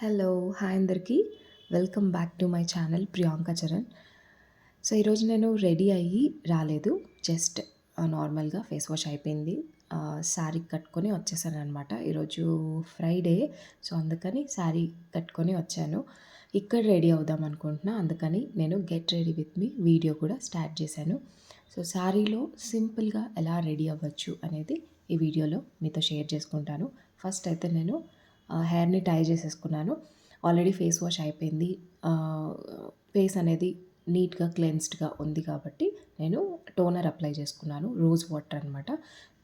Hello hi అందరికీ. Welcome back to my channel Priyanka Charan. So ఈరోజు నేను ready అయ్యి రాలేదు. జస్ట్ నార్మల్గా ఫేస్ వాష్ అయిపోయింది. శారీ కట్టుకొని వచ్చేసాను అనమాట ఈరోజు ఫ్రైడే సో అందుకని శారీ కట్టుకొని వచ్చాను. ఇక్కడ రెడీ అవుదాం అనుకుంటున్నా. అందుకని నేను get ready with me video కూడా స్టార్ట్ చేశాను. సో శారీలో సింపుల్గా ఎలా రెడీ అవ్వచ్చు అనేది ఈ వీడియోలో మీతో షేర్ చేసుకుంటాను. ఫస్ట్ అయితే నేను హెయిర్ని టై చేసేసుకున్నాను. ఆల్రెడీ ఫేస్ వాష్ అయిపోయింది. ఫేస్ అనేది నీట్గా క్లెన్స్డ్గా ఉంది కాబట్టి నేను టోనర్ అప్లై చేసుకున్నాను. రోజ్ వాటర్ అనమాట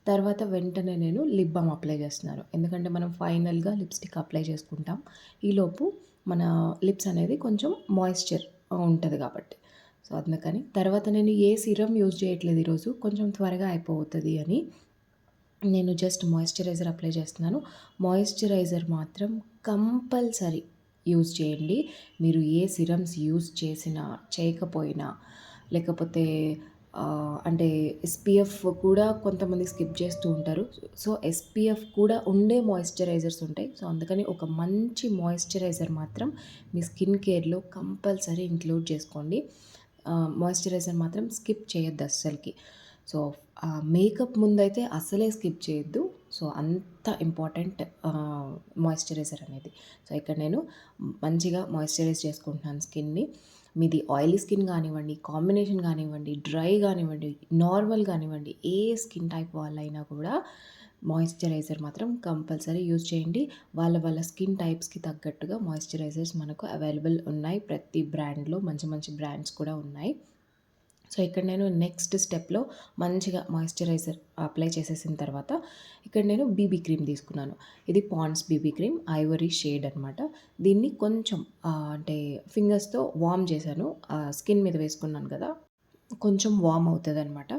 తర్వాత వెంటనే నేను లిప్ బామ్ అప్లై చేస్తున్నాను. ఎందుకంటే మనం ఫైనల్గా లిప్స్టిక్ అప్లై చేసుకుంటాం. ఈలోపు మన లిప్స్ అనేది కొంచెం మాయిశ్చర్ ఉంటుంది కాబట్టి. సో అందుకని తర్వాత నేను ఏ సిరమ్ యూజ్ చేయట్లేదు ఈరోజు. కొంచెం త్వరగా అయిపోతుంది అని నేను జస్ట్ మాయిశ్చరైజర్ అప్లై చేస్తున్నాను. మాయిశ్చరైజర్ మాత్రం కంపల్సరీ యూజ్ చేయండి. మీరు ఏ సిరమ్స్ యూజ్ చేసినా చేయకపోయినా లేకపోతే అంటే ఎస్పీఎఫ్ కూడా కొంతమంది స్కిప్ చేస్తూ ఉంటారు. సో ఎస్పీఎఫ్ కూడా ఉండే మాయిశ్చరైజర్స్ ఉంటాయి. సో అందుకని ఒక మంచి మాయిశ్చరైజర్ మాత్రం మీ స్కిన్ కేర్లో కంపల్సరీ ఇంక్లూడ్ చేసుకోండి. మాయిశ్చరైజర్ మాత్రం స్కిప్ చేయొద్దు అస్సలకి. సో మేకప్ ముందైతే అసలే స్కిప్ చేయొద్దు. సో అంత ఇంపార్టెంట్ మాయిశ్చరైజర్ అనేది. సో ఇక్కడ నేను మంచిగా మాయిశ్చరైజ్ చేసుకుంటున్నాను స్కిన్ని. మీది ఆయిలీ స్కిన్ కానివ్వండి కాంబినేషన్ కానివ్వండి డ్రై కానివ్వండి నార్మల్ కానివ్వండి ఏ స్కిన్ టైప్ వాళ్ళైనా కూడా మాయిశ్చరైజర్ మాత్రం కంపల్సరీ యూజ్ చేయండి. వాళ్ళ వాళ్ళ స్కిన్ టైప్స్కి తగ్గట్టుగా మాయిశ్చరైజర్స్ మనకు అవైలబుల్ ఉన్నాయి. ప్రతి బ్రాండ్లో మంచి మంచి బ్రాండ్స్ కూడా ఉన్నాయి. సో ఇక్కడ నేను నెక్స్ట్ స్టెప్లో మంచిగా మాయిశ్చరైజర్ అప్లై చేసేసిన తర్వాత ఇక్కడ నేను బీబీ క్రీమ్ తీసుకున్నాను. ఇది Pond's BB cream ivory shade అనమాట దీన్ని కొంచెం అంటే ఫింగర్స్తో వార్మ్ చేశాను. స్కిన్ మీద వేసుకున్నాను కదా కొంచెం వామ్ అవుతుంది అనమాట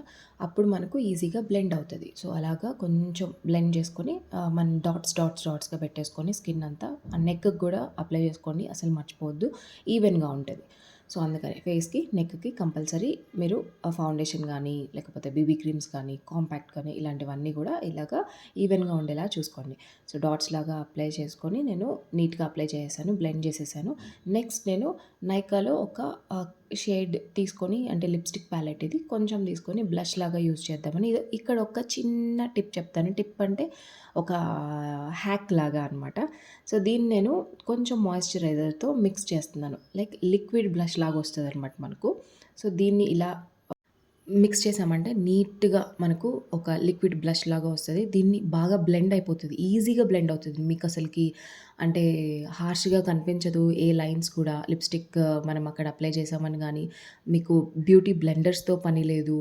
అప్పుడు మనకు ఈజీగా బ్లెండ్ అవుతుంది. సో అలాగా కొంచెం బ్లెండ్ చేసుకొని మన డాట్స్ డాట్స్ డాట్స్గా పెట్టేసుకొని స్కిన్ అంతా నెక్కి కూడా అప్లై చేసుకోండి అసలు మర్చిపోవద్దు. ఈవెన్గా ఉంటుంది. సో అందుకని ఫేస్కి నెక్కి కంపల్సరీ మీరు ఫౌండేషన్ కానీ లేకపోతే బీబీ క్రీమ్స్ కానీ కాంపాక్ట్ కానీ ఇలాంటివన్నీ కూడా ఇలాగా ఈవెన్గా ఉండేలా చూసుకోండి. సో డాట్స్ లాగా అప్లై చేసుకొని నేను నీట్గా అప్లై చేసేసాను బ్లెండ్ చేసేసాను. నెక్స్ట్ నేను నైకాలో ఒక షేడ్ తీసుకొని అంటే లిప్స్టిక్ ప్యాలెట్ ఇది కొంచెం తీసుకొని బ్లష్ లాగా యూజ్ చేద్దామని. ఇక్కడ ఒక చిన్న టిప్ చెప్తాను. టిప్ అంటే ఒక హ్యాక్ లాగా అనమాట సో దీన్ని నేను కొంచెం మాయిశ్చరైజర్తో మిక్స్ చేస్తున్నాను. లైక్ లిక్విడ్ బ్లష్ లాగా వస్తుంది అనమాట మనకు. సో దీన్ని ఇలా మిక్స్ చేసామంటే నీట్గా మనకు ఒక లిక్విడ్ బ్లష్ లాగా వస్తుంది. దీన్ని బాగా బ్లెండ్ అయిపోతుంది. ఈజీగా బ్లెండ్ అవుతుంది. మీకు అసలుకి అంటే హార్ష్గా కనిపించదు. ఏ లైన్స్ కూడా లిప్స్టిక్ మనం అక్కడ అప్లై చేసామని కానీ మీకు బ్యూటీ బ్లెండర్స్తో పని లేదు.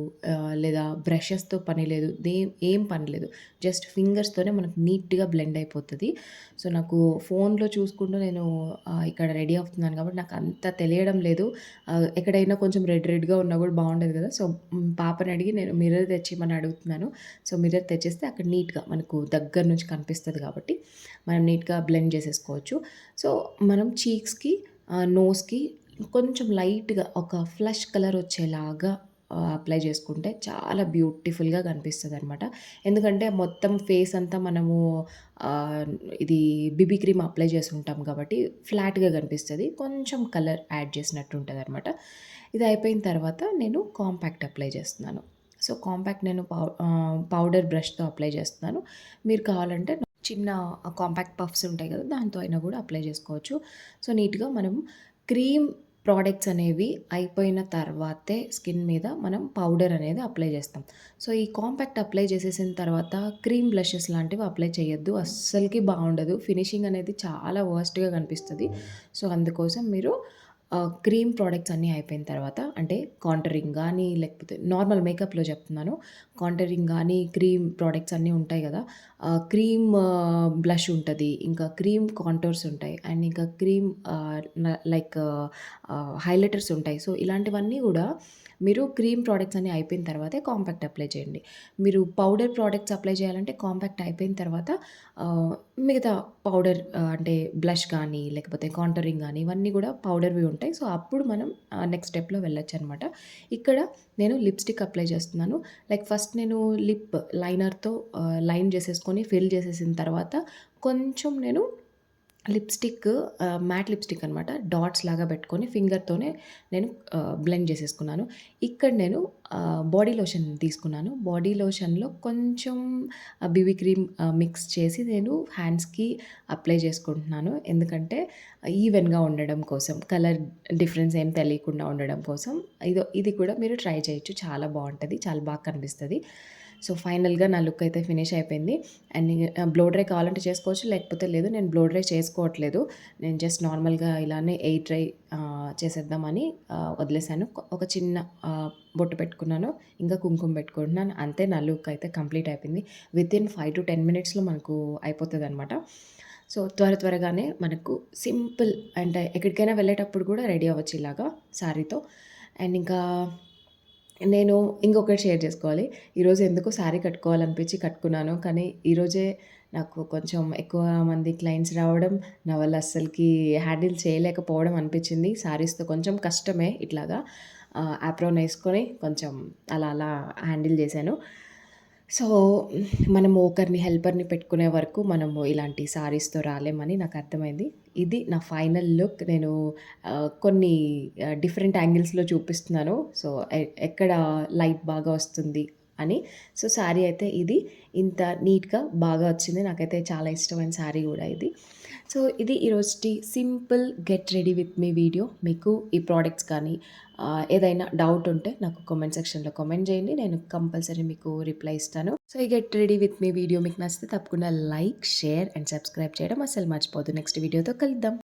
లేదా బ్రషెస్తో పని లేదు. దే ఏం పని లేదు. జస్ట్ ఫింగర్స్తోనే మనకు నీట్గా బ్లెండ్ అయిపోతుంది. సో నాకు ఫోన్లో చూసుకుంటూ నేను ఇక్కడ రెడీ అవుతున్నాను కాబట్టి నాకు అంత తెలియడం లేదు. ఎక్కడైనా కొంచెం రెడ్ రెడ్గా ఉన్నా కూడా బాగుండేది కదా. సో పాపని అడిగి నేను మిర్రర్ తెచ్చిమని అడుగుతున్నాను. సో మిర్రర్ తెచ్చేస్తే అక్కడ నీట్గా మనకు దగ్గర నుంచి కనిపిస్తుంది కాబట్టి మనం నీట్గా బ్లెండ్ చేసేసుకోవచ్చు. సో మనం చీక్స్కి నోస్కి కొంచెం లైట్గా ఒక ఫ్లష్ కలర్ వచ్చేలాగా అప్లై చేసుకుంటే చాలా బ్యూటిఫుల్గా కనిపిస్తుంది అనమాట ఎందుకంటే మొత్తం ఫేస్ అంతా మనము ఇది బిబీ క్రీమ్ అప్లై చేసి ఉంటాం కాబట్టి ఫ్లాట్గా కనిపిస్తుంది. కొంచెం కలర్ యాడ్ చేసినట్టు ఉంటుంది అనమాట ఇది అయిపోయిన తర్వాత నేను కాంపాక్ట్ అప్లై చేస్తున్నాను. సో కాంపాక్ట్ నేను పౌ పౌడర్ బ్రష్తో అప్లై చేస్తున్నాను. మీరు కావాలంటే చిన్న కాంపాక్ట్ పఫ్స్ ఉంటాయి కదా దాంతో అయినా కూడా అప్లై చేసుకోవచ్చు. సో నీట్గా మనం క్రీమ్ ప్రోడక్ట్స్ అనేవి అయిపోయిన తర్వాతే స్కిన్ మీద మనం పౌడర్ అనేది అప్లై చేస్తాం. సో ఈ కాంపాక్ట్ అప్లై చేసేసిన తర్వాత క్రీమ్ బ్లషెస్ లాంటివి అప్లై చేయొద్దు. అస్సలకి బాగుండదు. ఫినిషింగ్ అనేది చాలా వర్స్ట్గా కనిపిస్తుంది. సో అందుకోసం మీరు క్రీమ్ ప్రోడక్ట్స్ అన్నీ అయిపోయిన తర్వాత అంటే కాంటరింగ్ కానీ లేకపోతే నార్మల్ మేకప్లో చెప్తున్నాను. కాంటరింగ్ కానీ క్రీమ్ ప్రోడక్ట్స్ అన్నీ ఉంటాయి కదా క్రీమ్ బ్లష్ ఉంటుంది. ఇంకా క్రీమ్ కాంటోర్స్ ఉంటాయి. అండ్ ఇంకా క్రీమ్ లైక్ హైలైటర్స్ ఉంటాయి. సో ఇలాంటివన్నీ కూడా మీరు క్రీమ్ ప్రోడక్ట్స్ అన్నీ అయిపోయిన తర్వాతే కాంపాక్ట్ అప్లై చేయండి. మీరు పౌడర్ ప్రోడక్ట్స్ అప్లై చేయాలంటే కాంపాక్ట్ అయిపోయిన తర్వాత మిగతా పౌడర్ అంటే బ్లష్ కానీ లేకపోతే కాంటరింగ్ కానీ ఇవన్నీ కూడా పౌడర్వి ఉంటాయి. సో అప్పుడు మనం నెక్స్ట్ స్టెప్లో వెళ్ళొచ్చు అనమాట ఇక్కడ నేను లిప్స్టిక్ అప్లై చేస్తున్నాను. లైక్ ఫస్ట్ నేను లిప్ లైనర్తో లైన్ చేసేసుకొని ఫిల్ చేసేసిన తర్వాత కొంచెం నేను లిప్‌స్టిక్ మ్యాట్ లిప్‌స్టిక్ అనమాట. డాట్స్ లాగా పెట్టుకొని ఫింగర్‌తోనే నేను బ్లెండ్ చేసేసుకున్నాను. ఇక్కడ నేను బాడీ లోషన్ తీసుకున్నాను. బాడీ లోషన్‌లో కొంచెం బీబీ క్రీమ్ మిక్స్ చేసి నేను హ్యాండ్స్‌కి అప్లై చేసుకుంటున్నాను. ఎందుకంటే ఈవెన్‌గా ఉండడం కోసం, కలర్ డిఫరెన్స్ ఏం తెలియకుండా ఉండడం కోసం. ఇదో ఇది కూడా మీరు ట్రై చేయొచ్చు. చాలా బాగుంటుంది చాలా బాగా కనిపిస్తుంది సో, ఫైనల్‌గా నా లుక్ అయితే ఫినిష్ అయిపోయింది. అండ్ బ్లో డ్రై కావాలంటే చేసుకోవచ్చు. లేకపోతే లేదు. నేను బ్లో డ్రై చేసుకోవట్లేదు. నేను జస్ట్ నార్మల్‌గా ఇలానే ఎయిర్ డ్రై చేసేద్దామని వదిలేశాను వదిలేసాను. ఒక చిన్న బొట్టు పెట్టుకున్నాను. ఇంకా కుంకుమ పెట్టుకుంటున్నాను. అంతే నా లుక్ అయితే కంప్లీట్ అయిపోయింది. వితిన్ 5-10 మినిట్స్‌లో మనకు అయిపోతుంది అనమాట సో, త్వర త్వరగానే మనకు సింపుల్ అంటే ఎక్కడికైనా వెళ్ళేటప్పుడు కూడా రెడీ అవ్వచ్చు ఇలాగా శారీతో. అండ్ ఇంకా నేను ఇంకొకటి షేర్ చేసుకోవాలి. ఈరోజు ఎందుకు శారీ కట్టుకోవాలనిపించి కట్టుకున్నాను. కానీ ఈరోజే నాకు కొంచెం ఎక్కువ మంది క్లయింట్స్ రావడం, నా వల్ల అస్సలకి హ్యాండిల్ చేయలేకపోవడం అనిపించింది. శారీస్‌తో కొంచెం కష్టమే ఇట్లాగా. యాప్రోన్ వేసుకొని కొంచెం అలా అలా హ్యాండిల్ చేశాను. సో, మనము ఒకరిని హెల్పర్‌ని పెట్టుకునే వరకు మనము ఇలాంటి శారీస్‌తో రాలేమని నాకు అర్థమైంది. ఇది నా ఫైనల్ లుక్. నేను కొన్ని డిఫరెంట్ యాంగిల్స్‌లో చూపిస్తున్నాను. సో, ఎక్కడ లైట్ బాగా వస్తుంది అని. సో, శారీ అయితే ఇది. ఇంత నీట్‌గా బాగా వచ్చింది. నాకైతే చాలా ఇష్టమైన శారీ కూడా ఇది. సో, ఇది ఈరోజుటి simple get ready with me video. మీకు ఈ ప్రోడక్ట్స్ కానీ ఏదైనా డౌట్ ఉంటే నాకు కామెంట్ సెక్షన్‌లో కామెంట్ చేయండి. నేను కంపల్సరీ మీకు రిప్లై ఇస్తాను. సో, ఈ get ready with me video మీకు నచ్చితే తప్పకుండా లైక్, షేర్ అండ్ సబ్స్క్రైబ్ చేయడం అసలు మర్చిపోదు నెక్స్ట్ వీడియోతో కలుద్దాం.